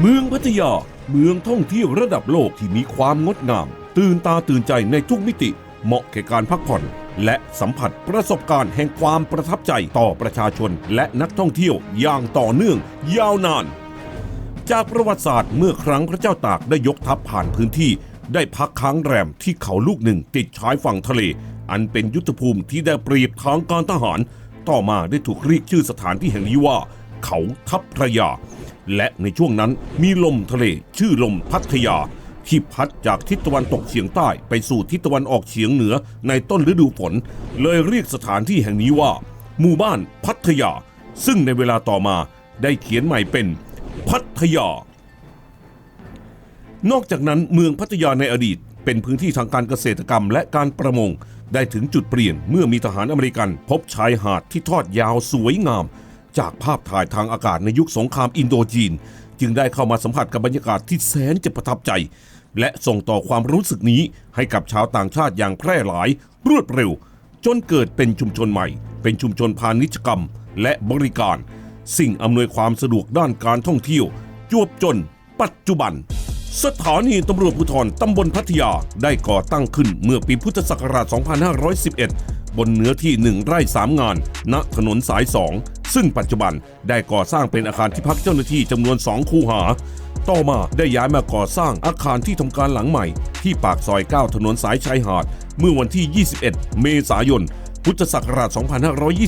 เมืองพัทยา เมืองท่องเที่ยวระดับโลกที่มีความงดงาม ตื่นตาตื่นใจในทุกมิติ เหมาะแก่การพักผ่อน และสัมผัสประสบการณ์แห่งความประทับใจต่อประชาชนและนักท่องเที่ยวอย่างต่อเนื่องยาวนาน จากประวัติศาสตร์เมื่อครั้งพระเจ้าตากได้ยกทัพผ่านพื้นที่ ได้พักค้างแรมที่เขาลูกหนึ่งติดชายฝั่งทะเล อันเป็นยุทธภูมิที่ได้เปรียบทางการทหาร ต่อมาได้ถูกเรียกชื่อสถานที่แห่งนี้ว่า เขาทัพพระยา และในช่วงนั้นมีลมทะเลชื่อลมพัทยา ที่พัดจากทิศตะวันตกเฉียงใต้ไปสู่ทิศตะวันออกเฉียงเหนือในต้นฤดูฝน เลยเรียกสถานที่แห่งนี้ว่า หมู่บ้านพัทยา ซึ่งในเวลาต่อมาได้เขียนใหม่เป็น พัทยา นอกจากนั้นเมืองพัทยาในอดีตเป็นพื้นที่ทางการเกษตรกรรมและการประมง ได้ถึงจุดเปลี่ยนเมื่อมีทหารอเมริกัน พบชายหาดที่ทอดยาวสวยงาม จากภาพถ่ายทางอากาศในยุคสงครามอินโดจีน จึงได้เข้ามาสัมผัสกับบรรยากาศที่แสนจะประทับใจ และส่งต่อความรู้สึกนี้ให้กับชาวต่างชาติอย่างแพร่หลาย รวดเร็ว จนเกิดเป็นชุมชนใหม่ เป็นชุมชนพาณิชยกรรม และบริการ สิ่งอำนวยความสะดวกด้านการท่องเที่ยว จวบจน ปัจจุบัน สถานีตำรวจภูธรตำบลพัทยาได้ก่อตั้งขึ้นเมื่อปีพุทธศักราช 2511 บนเนื้อที่ 1 ไร่ 3 งาน ณ ถนนสาย 2 ซึ่งปัจจุบันได้ก่อสร้างเป็นอาคารที่พักเจ้าหน้าที่จำนวน 2 คูหา ต่อมาได้ย้ายมาก่อสร้างอาคารที่ทำการหลังใหม่ ที่ปากซอย 9 ถนนสายชายหาด เมื่อวันที่ 21 เมษายน พุทธศักราช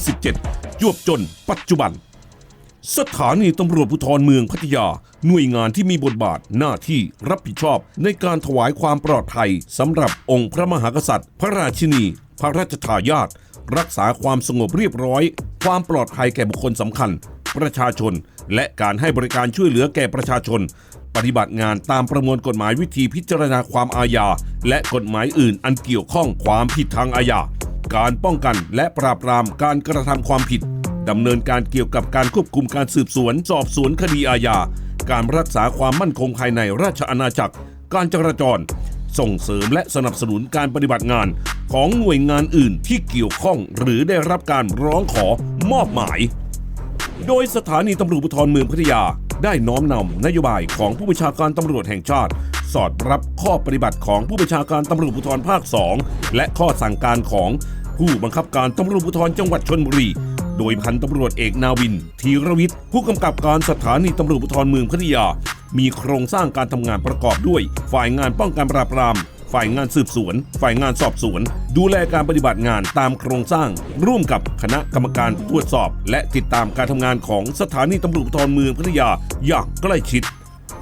2527 จวบจน ปัจจุบัน สถานีตำรวจภูธรเมืองพัทยา หน่วยงานที่มีบทบาทหน้าที่รับผิดชอบ ในการถวายความปลอดภัยสำหรับองค์พระมหากษัตริย์ พระราชินี พระราชทายาทรักษาความสงบเรียบร้อย ความปลอดภัยแก่บุคคลสำคัญ ประชาชน และการให้บริการช่วยเหลือแก่ประชาชน ปฏิบัติงานตามประมวลกฎหมายวิธีพิจารณาความอาญา และกฎหมายอื่นอันเกี่ยวข้องความผิดทางอาญาการป้องกันและปราบปรามการกระทำความผิด ดำเนินการเกี่ยวกับการควบคุมการสืบสวน สอบสวนคดีอาญา การรักษาความมั่นคงภายในราชอาณาจักร การจราจร ส่งเสริมและสนับสนุนการปฏิบัติงานของหน่วยงานอื่นที่เกี่ยวข้องหรือได้รับการร้องขอมอบหมาย โดยสถานีตำรวจภูธรเมืองพัทยาได้น้อมนำนโยบายของผู้บัญชาการตำรวจแห่งชาติ สอดรับข้อปฏิบัติของผู้บัญชาการตำรวจภูธรภาค 2 และข้อสั่งการของผู้บังคับการตำรวจภูธรจังหวัดชนบุรี โดยพันตำรวจเอกนาวิน ธีรวิทย์ผู้กำกับการสถานีตำรวจภูธรเมืองพัทยา มีโครงสร้างการทำงานประกอบด้วย ฝ่ายงานป้องกันปราบปราม ฝ่ายงานสืบสวน ฝ่ายงานสอบสวน ดูแลการปฏิบัติงานตามโครงสร้าง ร่วมกับคณะกรรมการตรวจสอบ และติดตามการทำงานของสถานีตำรวจภูธรเมืองพัทยาอย่างใกล้ชิด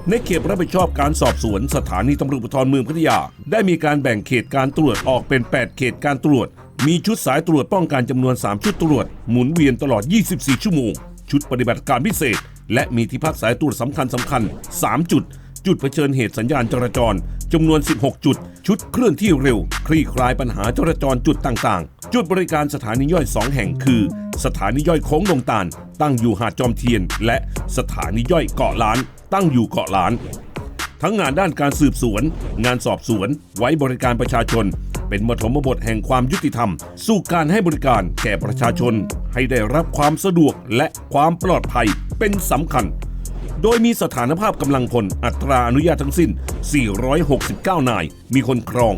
ในเขตรับผิดชอบการสอบสวนสถานีตำรวจภูธรเมืองพัทยา ได้มีการแบ่งเขตการตรวจออกเป็น 8 เขตการตรวจ มีชุดสายตรวจป้องกันจำนวน 3 ชุดตรวจ หมุนเวียนตลอด 24 ชั่วโมง ชุดปฏิบัติการพิเศษ และมีที่พักสายตรวจสำคัญสำคัญ 3 จุด จุดเผชิญเหตุสัญญาณจราจรจำนวน 16 จุด ชุดเคลื่อนที่เร็ว คลี่คลายปัญหาจราจรจุดต่างๆ จุดบริการสถานีย่อย 2 แห่งคือ สถานีย่อยโค้งลงตาล ตั้งอยู่หาดจอมเทียน และสถานีย่อยเกาะล้าน ตั้งอยู่เกาะล้าน ทั้งงานด้านการสืบสวน งานสอบสวน ไว้บริการประชาชน เป็นปฐมบทแห่งความยุติธรรม สู่การให้บริการแก่ประชาชน ให้ได้รับความสะดวกและความปลอดภัยเป็นสำคัญ โดยมีสถานภาพกำลังพลอัตราอนุญาตทั้งสิ้น 469 นาย มีคนครอง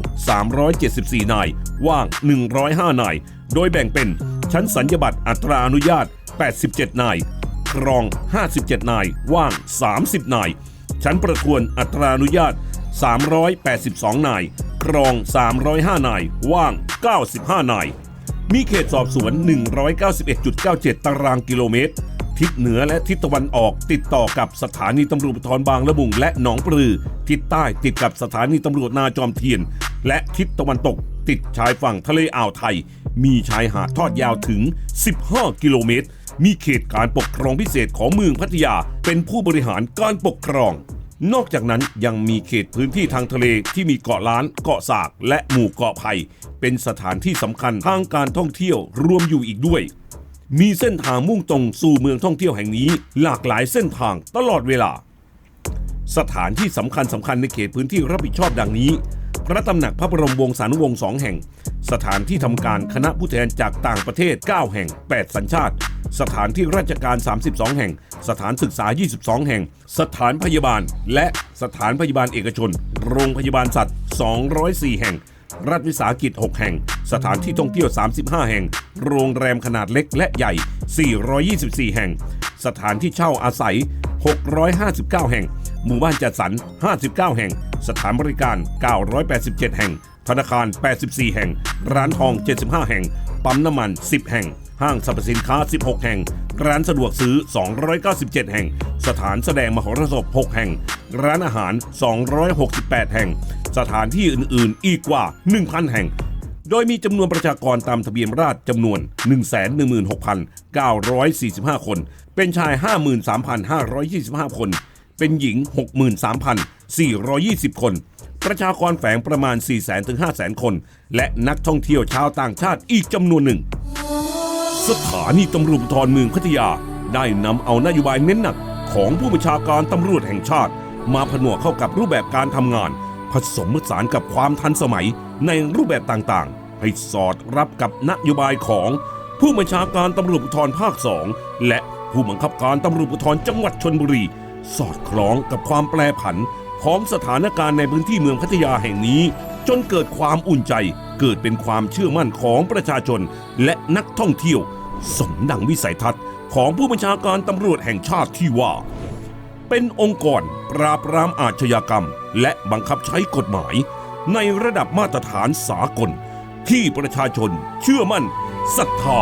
374 นาย ว่าง 105 นาย โดยแบ่งเป็นชั้นสัญญบัตรอัตราอนุญาต 87 นาย ครอง 57 นาย ว่าง 30 นาย ชั้นประทวนอัตราอนุญาต 382 นาย ครอง 305 นาย ว่าง 95 นาย มีเขตสอบสวน 191.97 ตารางกิโลเมตร ทิศเหนือและทิศตะวันออกติดต่อกับสถานีตำรวจภูธรบางละมุงและหนองปลือ ทิศใต้ติดกับสถานีตำรวจนาจอมเทียน และทิศตะวันตก ติดชายฝั่งทะเลอ่าวไทย มีชายหาดทอดยาวถึง 15 กิโลเมตร มีเขตการปกครองพิเศษของเมืองพัทยา เป็นผู้บริหารการปกครอง นอกจากนั้นยังมีเขตพื้นที่ทางทะเลที่มีเกาะล้าน เกาะสาก และหมู่เกาะไผ่เป็นสถานที่สำคัญทางการท่องเที่ยวรวมอยู่อีกด้วย มีเส้นทางมุ่งตรงสู่เมืองท่องเที่ยวแห่งนี้ หลากหลายเส้นทางตลอดเวลา สถานที่สำคัญสำคัญในเขตพื้นที่รับผิดชอบดังนี้ พระตำหนักพระบรมวงศานุวงศ์สองแห่ง สถานที่ทำการคณะผู้แทนจากต่างประเทศ 9 แห่ง 8 สัญชาติ สถานที่ราชการ 32 แห่ง สถานศึกษา 22 แห่ง สถานพยาบาล และสถานพยาบาลเอกชน โรงพยาบาลสัตว์ 204 แห่ง รัฐวิสาหกิจ 6 แห่ง สถานที่ท่องเที่ยว 35 แห่ง โรงแรมขนาดเล็กและใหญ่ 424 แห่ง สถานที่เช่าอาศัย 659 แห่ง หมู่บ้านจัดสรร 59 แห่ง สถานบริการ 987 แห่ง ธนาคาร 84 แห่ง ร้านทอง 75 แห่ง ปั๊มน้ำมัน 10 แห่ง ห้างสรรพสินค้า 16 แห่ง ร้านสะดวกซื้อ 297 แห่ง สถานแสดงมหรสพ 6 แห่ง ร้านอาหาร 268 แห่ง สถานที่อื่น ๆ อีกกว่า 1,000 แห่ง โดยมีจำนวนประชากรตามทะเบียนราษฎรจำนวน 116,945 คน เป็นชาย 53,525 คน เป็นหญิง 63,420 คนประชากรแฝงประมาณ 400,000 ถึง 500,000 คน และนักท่องเที่ยวชาวต่างชาติอีกจำนวนหนึ่ง สถานีตำรวจภูธรเมืองพัทยา ได้นำเอานโยบายเน้นหนักของผู้บัญชาการตำรวจแห่งชาติ มาผนวกเข้ากับรูปแบบการทำงาน ผสมผสานกับความทันสมัยในรูปแบบต่างๆ ให้สอดรับกับนโยบายของผู้บัญชาการตำรวจภูธรภาคสองและผู้บังคับการตำรวจภูธรจังหวัดชนบุรี สอดคล้องกับความแปรผันของสถานการณ์ในพื้นที่เมืองพัทยาแห่งนี้ จนเกิดความอุ่นใจ เกิดเป็นความเชื่อมั่นของประชาชนและนักท่องเที่ยว สมดังวิสัยทัศน์ของผู้บัญชาการตำรวจแห่งชาติที่ว่า เป็นองค์กรปราบปรามอาชญากรรม และบังคับใช้กฎหมาย ในระดับมาตรฐานสากล ที่ประชาชนเชื่อมั่นศรัทธา